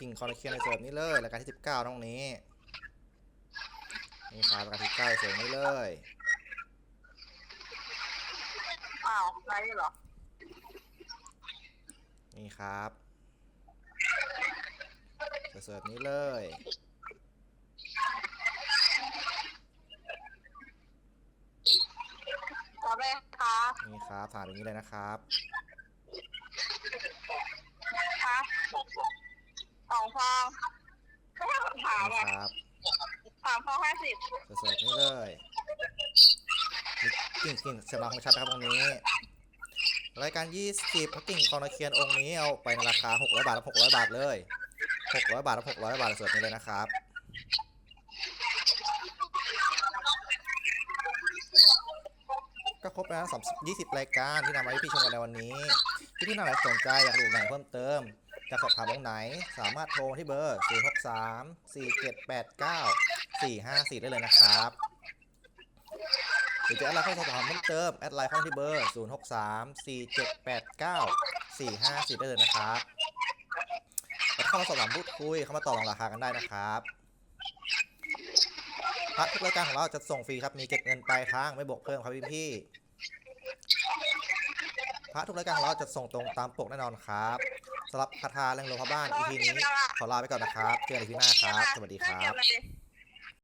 กิ่งคอร์เคียนในเสิร์ฟนี้เลยรายการที่ 19ตรงนี้ นี่ครับรายการที่9เสิร์ฟนี้เลยอ้าวไรเหรอ นี่ครับเสิร์ฟนี้เลยต่อไปคะนี่ครับถามอย่างนี้เลยนะครับ คะสองฟองไม่ใช่คำถาม นี่ อะ ครับ สามฟองห้า สิบเสิร์ฟนี้เลยกิ่งกิ่งเสียมาของชัดนะครับตรงนี้ รายการ 20พระกิ่งคอร์เคียนองค์นี้เอาไปในราคา 600 บาทกับ600 บาทเลย 600 บาทกับ600 บาทสิร์ฟนี้เลยนะครับก็ครบแล้วสามยี่สิบรายการที่นำมาให้พี่ชมกันในวันนี้ ที่พี่น่าไหนสนใจอยากรู้ไหนเพิ่มเติมจะสอบถามตรงไหน สามารถโทรที่เบอร์ 0 6 3 4 7 8 9 4 5 4ได้เลยนะครับหรือจะแอดไลน์เข้าสอบถามเพิ่มเติมแอดไลน์เข้าที่เบอร์0 6 3 4 7 8 9 4 5 4ได้เลยนะครับแล้วเข้ามาสอบถามพูดคุยเข้ามาต่อรองราคากันได้นะครับพักทุกรายการของเราจะส่งฟรีครับมีเก็บเงินปลายทางไม่บวกเพิ่มครับพี่พี่พระทุกรายการของเราจะส่งตรงตามปกแน่นอนครับสำหรับคาถาแรงลมพระบ้าน EP นี้ขอลาไปก่อนนะครับเจอกันอีพีหน้าครับ สวัสดีครับ